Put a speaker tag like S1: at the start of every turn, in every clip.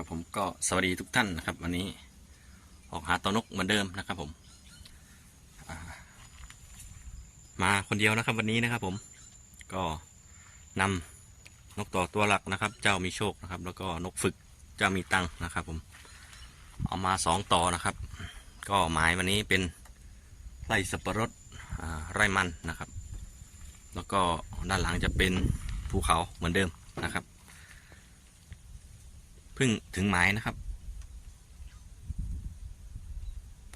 S1: ครับผมก็สวัสดีทุกท่านนะครับ วันนี้ออกหาตัวนกเหมือนเดิมนะครับผม มาคนเดียวนะครับวันนี้นะครับผมก็นำนกต่อตัวหลักนะครับ เจ้ามีโชคนะครับ แล้วก็นกฝึกเจ้ามีตังค์นะครับ ผม เอามาสองต่อนะครับ ก็หมายวันนี้เป็นไร่สับปะรดไร่มันนะครับ แล้วก็ด้านหลังจะเป็นภูเขาเหมือนเดิมนะครับ พิ่งถึงหมายนะครับ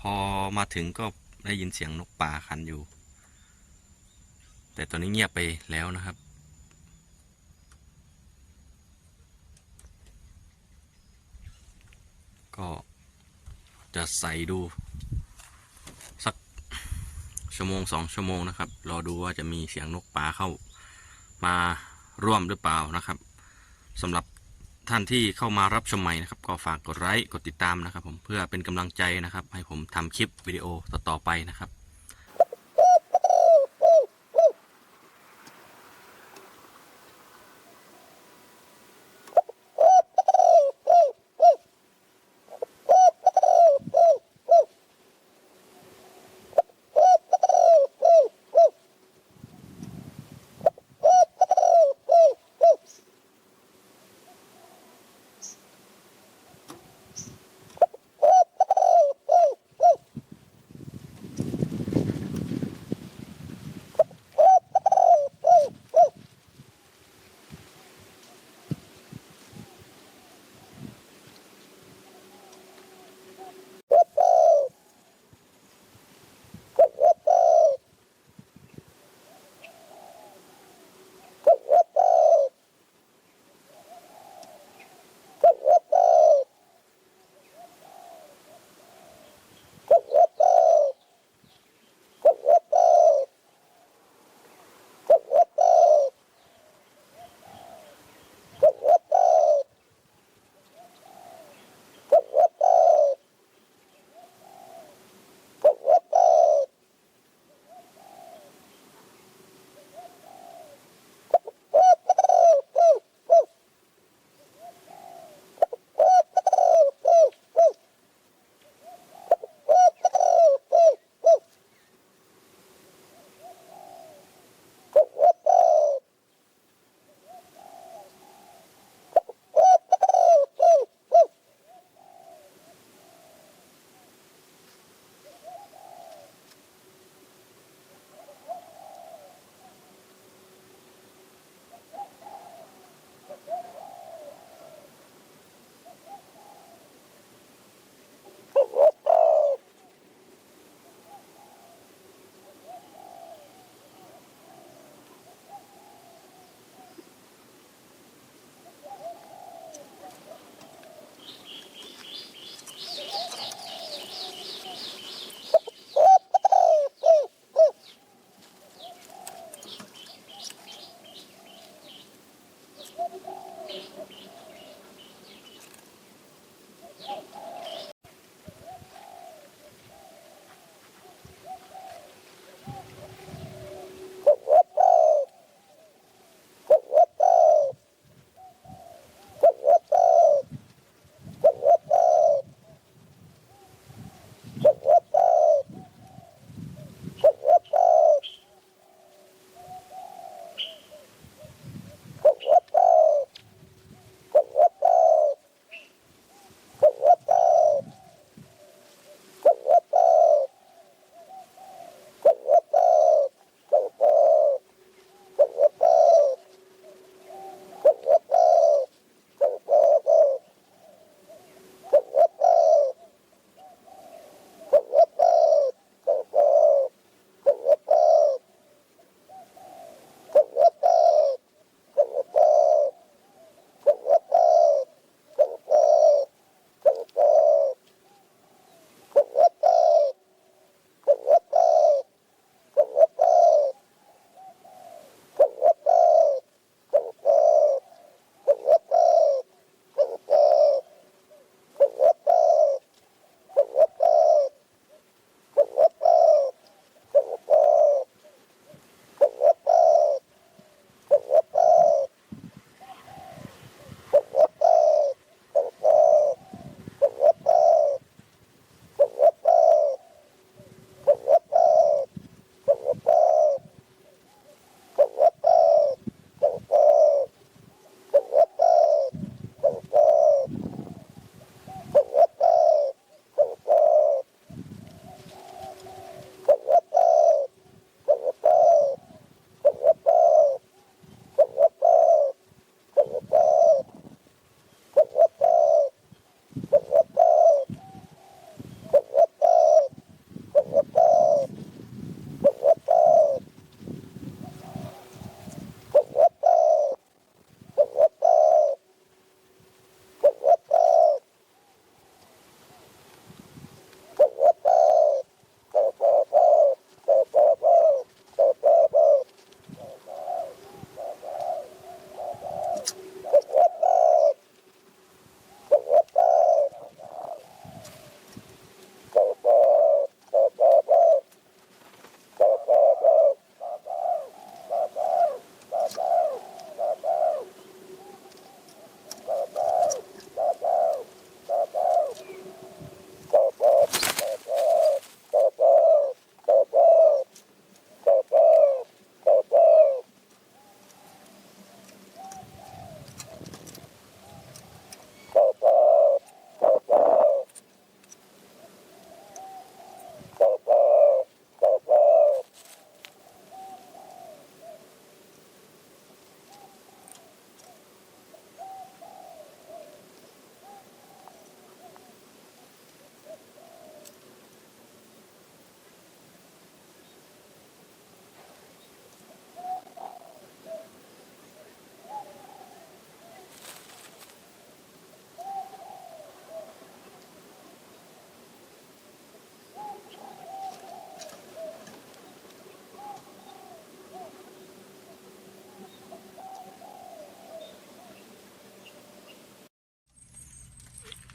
S1: พอมาถึงก็ได้ยินเสียงนกป่าคันอยู่ แต่ตอนนี้เงียบไปแล้วนะครับ ก็จะใส่ดู สักชั่วโมงสองชั่วโมงนะครับ รอดูว่าจะมีเสียงนกป่าเข้ามาร่วมหรือเปล่านะครับสำหรับ ท่านที่เข้ามารับชมใหม่นะครับ ก็ฝากกดไลค์กดติดตามนะครับ ผมเพื่อเป็นกำลังใจนะครับ ให้ผมทำคลิปวิดีโอต่อๆไปนะครับ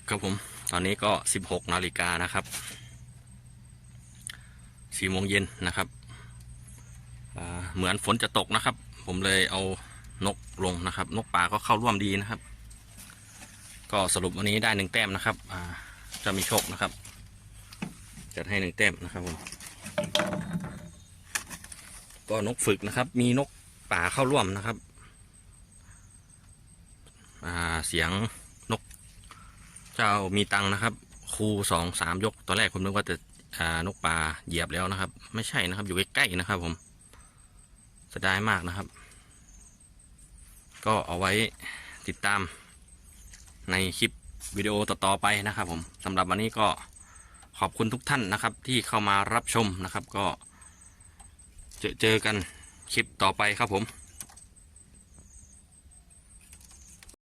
S1: ครับผมตอนนี้ก็สิบหกนาฬิกานะครับสี่โมงเย็นนะครับเหมือนฝนจะตกนะครับ ผมเลยเอานกลงนะครับ นกป่าก็เข้าร่วมดีนะครับ ก็สรุปวันนี้ได้หนึ่งแต้มนะครับจะมีโชคนะครับ จัดให้หนึ่งแต้มนะครับผมก็นกฝึกนะครับ มีนกป่าเข้าร่วมนะครับ เสียง เจ้ามีตังนะครับครูสองสามยกตอนแรกผมนึกว่าจะนกป่าเหยียบแล้วนะครับ ไม่ใช่นะครับ อยู่ใกล้ๆนะครับ ผมเสียดายมากนะครับ ก็เอาไว้ติดตามในคลิปวิดีโอต่อๆไปนะครับ ผมสำหรับวันนี้ก็ขอบคุณทุกท่านนะครับ ที่เข้ามารับชมนะครับ ก็เจอเจอกันคลิปต่อไปครับผม